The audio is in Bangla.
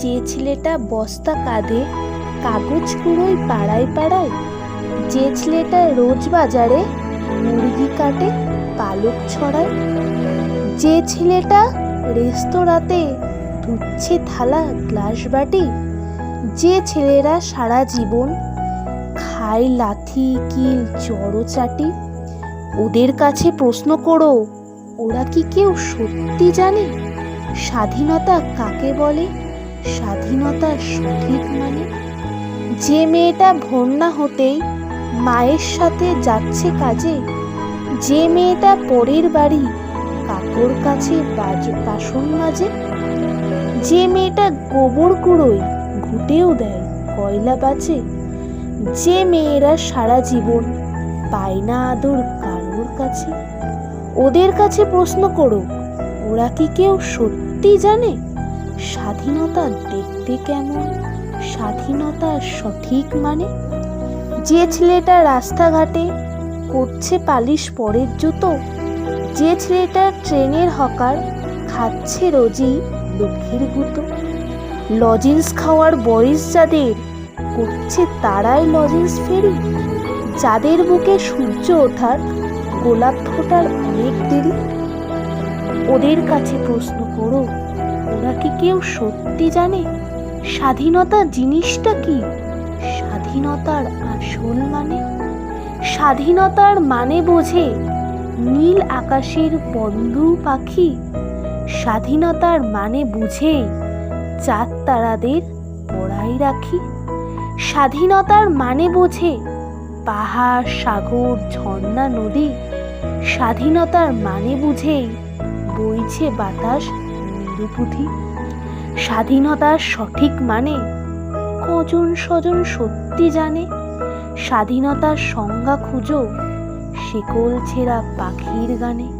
যে ছেলেটা বস্তা কাঁধে কাগজ কুড়োয় পাড়ায় পাড়ায়, যে ছেলেটা রোজ বাজারে মুরগি কাটে, পালক ছড়ায়, যে ছেলেটা রেস্তোরাঁতে ধুচ্ছে থালা, গ্লাস বাটি, যে ছেলেরা সারা জীবন খায় লাথি, কিল জড়ো চাটি, ওদের কাছে প্রশ্ন করো, ওরা কি কেউ সত্যি জানে? স্বাধীনতা কাকে বলে? স্বাধীনতার সঠিক মানে? যে মেয়েটা ভন্যা হতেই মায়ের সাথে যাচ্ছে কাজে, যে মেয়েটা পরের বাড়ি কাপড় কাছে বাসন মাজে, যে মেয়েটা গোবর কুড়োয় ঘুটেও দেয় কয়লা বাজে, যে মেয়েরা সারা জীবন পায় না আদর কারোর কাছে, ওদের কাছে প্রশ্ন করো, ওরা কি কেউ সত্যি জানে? স্বাধীনতা দেখতে কেমন? স্বাধীনতা সঠিক মানে? যে ছেলেটা রাস্তাঘাটে করছে পালিশ পরের জুতো, যে ছেলেটা ট্রেনের হকার খাচ্ছে রোজই লক্ষ্মীর গুতো। লজেন্স খাওয়ার বয়স যাদের, করছে তারাই লজেন্স ফেরি। যাদের বুকে সূর্য ওঠার, গোলাপ ফোটার অনেক দেরি। ওদের কাছে প্রশ্ন করো ওরা কি কেউ সত্যি জানে? স্বাধীনতা জিনিসটা কি? স্বাধীনতার আসল মানে? স্বাধীনতার মানে বোঝে নীল আকাশের বন্ধু পাখি। স্বাধীনতার মানে বুঝে চাঁদ তারাদের পড়াই রাখি। স্বাধীনতার মানে বোঝে পাহাড়, সাগর, ঝর্ণা, নদী। স্বাধীনতার মানে বুঝেই বইছে বাতাস নিরুপুধি স্বাধীনতার সঠিক মানে? কজন স্বজন সত্যি জানে? স্বাধীনতার সংজ্ঞা খুঁজো। শিকল ছেঁড়া পাখির গানে।